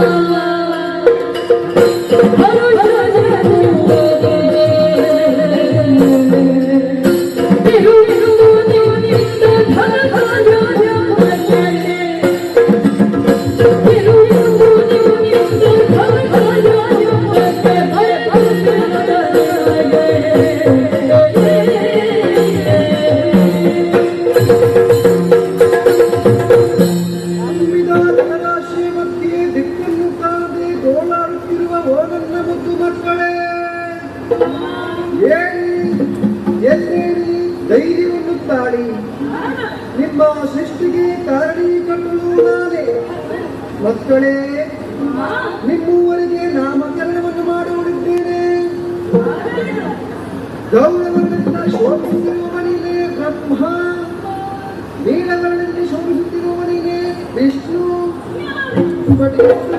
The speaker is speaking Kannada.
Lord. ಮುದ್ದು ಮಕ್ಕಳೇ. ಎಲ್ಲೇರಿ ಧೈರ್ಯವನ್ನು ತಾಳಿ. ನಿಮ್ಮ ಸೃಷ್ಟಿಗೆ ಕಾರಣೀಕರ್ತಳು ನಾನೇ. ಮಕ್ಕಳೇ, ನಿಮ್ಮವರಿಗೆ ನಾಮಕರಣವನ್ನು ಮಾಡುವುದಿದ್ದೇನೆ ಗೌರವದಿಂದ ಶೋಭಿಸುತ್ತಿರುವವನಿಗೆ ಬ್ರಹ್ಮ. ನೀಲವರ್ಣದಲ್ಲಿ ಶೋಭಿಸುತ್ತಿರುವವನಿಗೆ ವಿಷ್ಣು. ಪಟೇಲ್